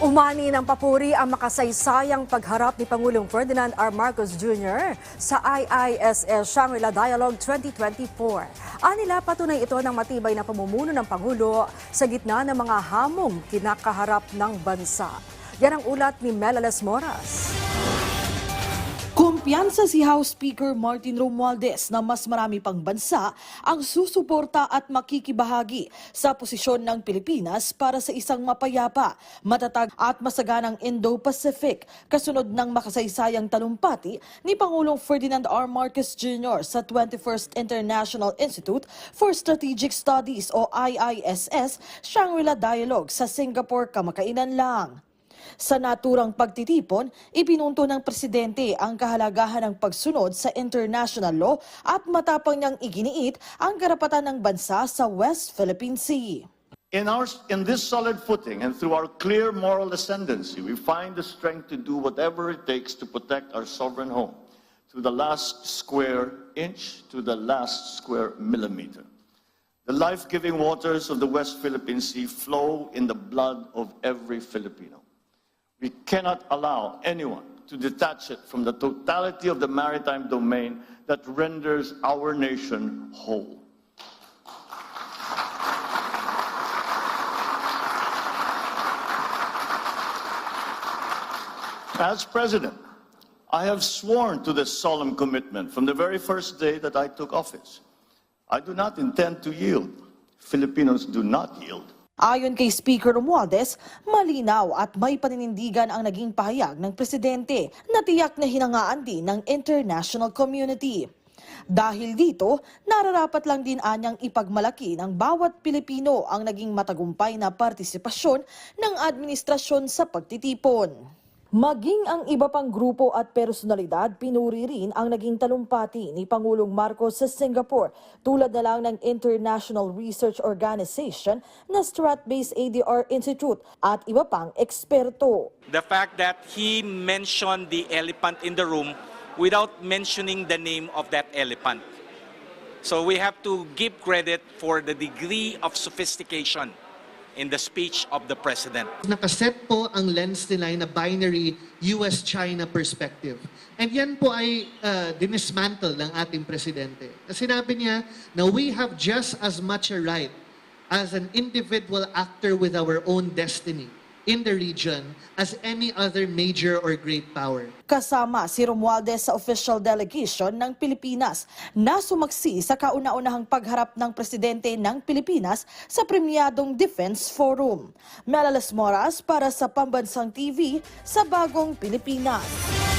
Umani ng papuri ang makasaysayang pagharap ni Pangulong Ferdinand R. Marcos Jr. sa IISS Shangri-La Dialogue 2024. Anila patunay ito ng matibay na pamumuno ng Pangulo sa gitna ng mga hamong kinakaharap ng bansa. Yan ang ulat ni Melales Moras. Kumpiyansa si House Speaker Martin Romualdez na mas marami pang bansa ang susuporta at makikibahagi sa posisyon ng Pilipinas para sa isang mapayapa, matatag at masaganang Indo-Pacific kasunod ng makasaysayang talumpati ni Pangulong Ferdinand R. Marcos Jr. sa 21st International Institute for Strategic Studies o IISS Shangri-La Dialogue sa Singapore kamakainan lang. Sa naturang pagtitipon, ipinunto ng presidente ang kahalagahan ng pagsunod sa international law at matapang niyang iginiit ang karapatan ng bansa sa West Philippine Sea. In, our, in this solid footing and through our clear moral ascendancy, we find the strength to do whatever it takes to protect our sovereign home, to the last square inch, to the last square millimeter. The life giving waters of the West Philippine Sea flow in the blood of every Filipino. We cannot allow anyone to detach it from the totality of the maritime domain that renders our nation whole. As president, I have sworn to this solemn commitment from the very first day that I took office. I do not intend to yield. Filipinos do not yield. Ayon kay Speaker Romualdez, malinaw at may paninindigan ang naging pahayag ng presidente na tiyak na hinangaan din ng international community. Dahil dito, nararapat lang din anyang ipagmalaki ng bawat Pilipino ang naging matagumpay na partisipasyon ng administrasyon sa pagtitipon. Maging ang iba pang grupo at personalidad, pinuri rin ang naging talumpati ni Pangulong Marcos sa Singapore tulad na lang ng International Research Organization na Strat-based ADR Institute at iba pang eksperto. the fact that he mentioned the elephant in the room without mentioning the name of that elephant. So we have to give credit for the degree of sophistication in the speech of the president. Nakaset po ang lens nila na binary US-China perspective. And yan po ay uh, dinismantle ng ating presidente. Na Sinabi niya na we have just as much a right as an individual actor with our own destiny in the region as any other major or great power. Kasama si Romualdez sa official delegation ng Pilipinas na sumaksi sa kauna-unahang pagharap ng presidente ng Pilipinas sa premiadong Defense Forum. Melales Moras para sa Pambansang TV sa Bagong Pilipinas.